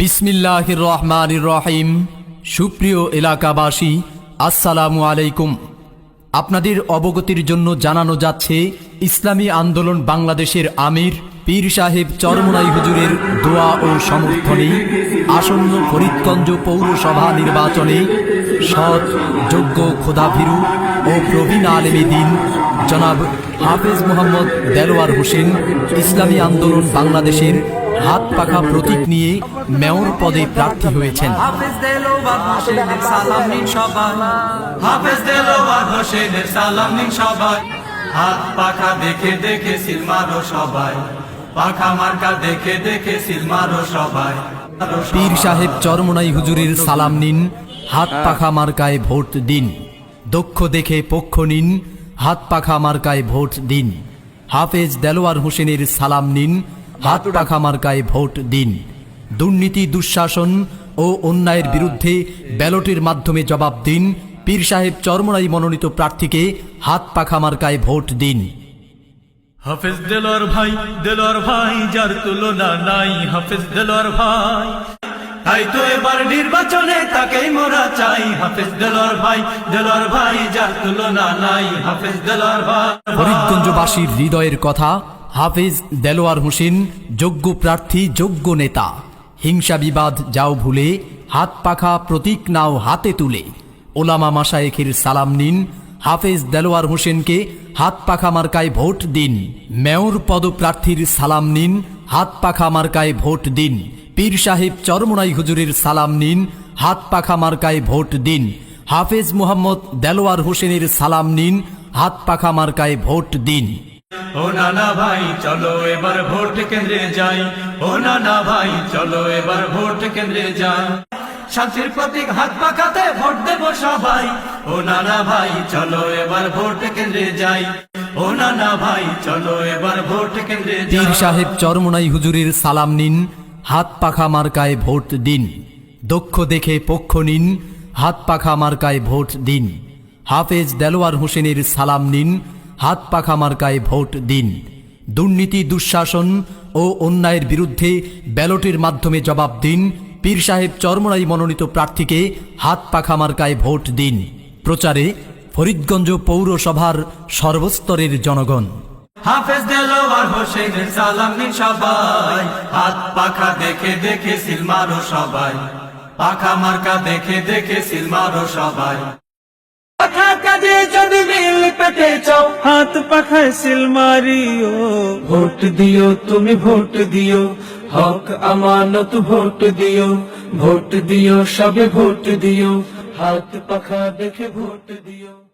বিসমিল্লাহ রহমান রহিম। সুপ্রিয় এলাকাবাসী, আসসালামু আলাইকুম। আপনাদের অবগতির জন্য জানানো যাচ্ছে, ইসলামী আন্দোলন বাংলাদেশের আমির পীর সাহেব চরমনাই হুজুরের দোয়া ও সমর্থনে আসন্ন ফরিদগঞ্জ পৌরসভা নির্বাচনে সৎ, যোগ্য খোদাভীরু ও প্রবীণ আলেমী দিন, জনাব হাফেজ মোহাম্মদ দেলোয়ার হোসেন, ইসলামী আন্দোলন বাংলাদেশের হাত পাখা প্রতীক নিয়ে মেয়র পদে প্রার্থী হয়েছেন। হাত পাখা দেখে দেখে সিল মারো সবাই। পাখা মার্কা দেখে দেখে সিল মারো সবাই। পীর সাহেব চরমনাই হুজুরের সালাম নিন। হাত পাখা মার্কায় ভোট দিন। দক্ষ দেখে পক্ষ নিন। হাত পাখা মার্কায় ভোট দিন। হাফেজ দেলোয়ার হোসেনের সালাম নিন। হাত পাখা মার্কায় ভোট দিন। দুর্নীতি দুঃশাসন ও অন্যায়ের বিরুদ্ধে ব্যালটের মাধ্যমে জবাব দিন। পীর সাহেব চরমনাই মনোনীত প্রার্থীকে হাত পাখা মার্কায় ভোট দিন। হাফেজ দেলোয়ার ভাই দেলোয়ার ভাই যার তুলনা নাই হাফেজ দেলোয়ার ভাই। তাই তো এবার নির্বাচনে তাকেই মোরা চাই। হাফেজ দেলোয়ার ভাই দেলোয়ার ভাই যার তুলনা নাই হাফেজ দেলোয়ার ভাই। ফরিদগঞ্জবাসীর হৃদয়ের কথা হাফেজ দেলোয়ার হোসেন, যোগ্য প্রার্থী, যোগ্য নেতা। হিংসা বিবাদ যাও ভুলে, হাত পাখা প্রতীক নাও হাতে তুলে। ওলামা মাসায়েখের সালাম নিন, হাফেজ দেলোয়ার হোসেনকে হাত পাখা মার্কায় ভোট দিন। মেয়র পদপ্রার্থীর সালাম নিন, হাত পাখা মার্কায় ভোট দিন। পীর সাহেব চরমনাই হুজুরের সালাম নিন, হাত পাখা মার্কায় ভোট দিন। হাফেজ মোহাম্মদ দেলোয়ার হোসেনের সালাম নিন, হাত পাখা মার্কায় ভোট দিন। ও নানা ভাই, চলো এবার ভোট কেন্দ্রে যাই। ও নানা ভাই, চলো এবার ভোট কেন্দ্রে যাই। শান্তির প্রতীক হাত পাকাতে ভোট দেব সবাই। ও নানা ভাই, চলো এবার ভোট কেন্দ্রে যাই। ও নানা ভাই, চলো এবার ভোট কেন্দ্রে পীর সাহেব চরমনাই হুজুরের সালাম নিন, হাত পাখা মার্কায় ভোট দিন। দক্ষ দেখে পক্ষ নিন, হাত পাখা মার্কায় ভোট দিন। হাফেজ দেলোয়ার হোসেনের সালাম নিন হাত পাখা মার্কায় ভোট দিন। দুর্নীতি দুঃশাসন ও অন্যায়ের বিরুদ্ধে ব্যালটের মাধ্যমে জবাব দিন। পীর সাহেব চরমনাই মনোনীত প্রার্থীকে হাত পাখা মার্কায় ভোট দিন। প্রচারে ফরিদগঞ্জ পৌরসভার সর্বস্তরের জনগণ। হাফেজ দেলোয়ার হোসেনের সালাম নিন সবাই। হাত পাখা দেখে দেখে সিল মারো সবাই। পাখা মার্কা দেখে দেখে সিল সবাই। হাত পাখায় সিল ভোট দিও, তুমি ভোট দিও। হক, আমানত, ভোট দিও। ভোট দিও, সবে ভোট দিও। হাত পাখা দেখে ভোট দিও।